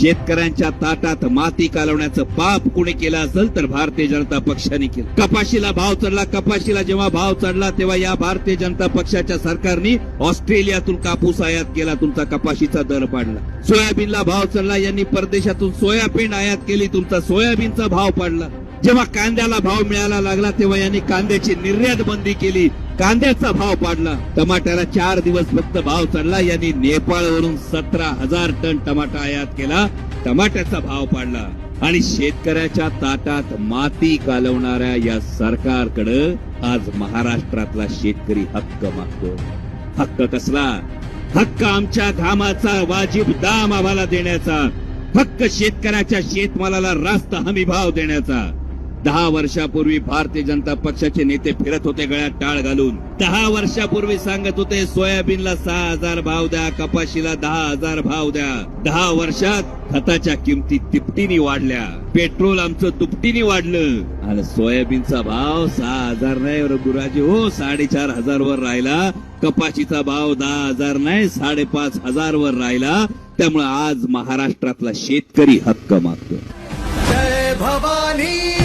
शेतकऱ्यांच्या ताटात माती कालवण्याचं पाप कुणी केलं असेल तर भारतीय जनता पक्षाने केलं. कपाशीला भाव चढला कपाशीला जेव्हा भाव चढला तेव्हा या भारतीय जनता पक्षाच्या सरकारने ऑस्ट्रेलियातून कापूस आयात केला तुमचा कपाशीचा दर पाडला सोयाबीनला भाव चढला यांनी परदेशातून सोयाबीन आयात केली तुमचा सोयाबीनचा भाव पाडला जेव्हा कांद्याला भाव मिळायला लागला तेव्हा यांनी कांद्याची निर्यात बंदी केली. कांद्याचा भाव पाडला. टमाट्याला चार दिवस फक्त भाव चढला. यांनी नेपाळवरून सतरा हजार टन टमाटा आयात केला. टमाट्याचा भाव पाडला. आणि शेतकऱ्याच्या ताटात माती कालवणाऱ्या या सरकारकडं आज महाराष्ट्रातला शेतकरी हक्क मागतो. हक्क कसला? हक्क आमच्या घामाचा वाजिब दाम आम्हाला देण्याचा. हक्क शेतकऱ्याच्या शेतमालाला रास्त हमी भाव देण्याचा. दहा वर्षापूर्वी भारतीय जनता पक्षाचे नेते फिरत होते गळ्यात टाळ घालून. दहा वर्षापूर्वी सांगत होते सोयाबीनला सहा हजार भाव द्या कपाशीला दहा हजार भाव द्या. दहा वर्षात खताच्या किमती तिपटीने वाढल्या. पेट्रोल आमचं दुपटीने वाढलं. आणि सोयाबीनचा भाव सहा हजार नाही रघुराजे. हो साडेचार हजार वर राहिला. कपाशीचा भाव दहा हजार नाही साडेपाच हजार वर राहिला. त्यामुळे आज महाराष्ट्रातला शेतकरी हक्क मागतो जय भवानी!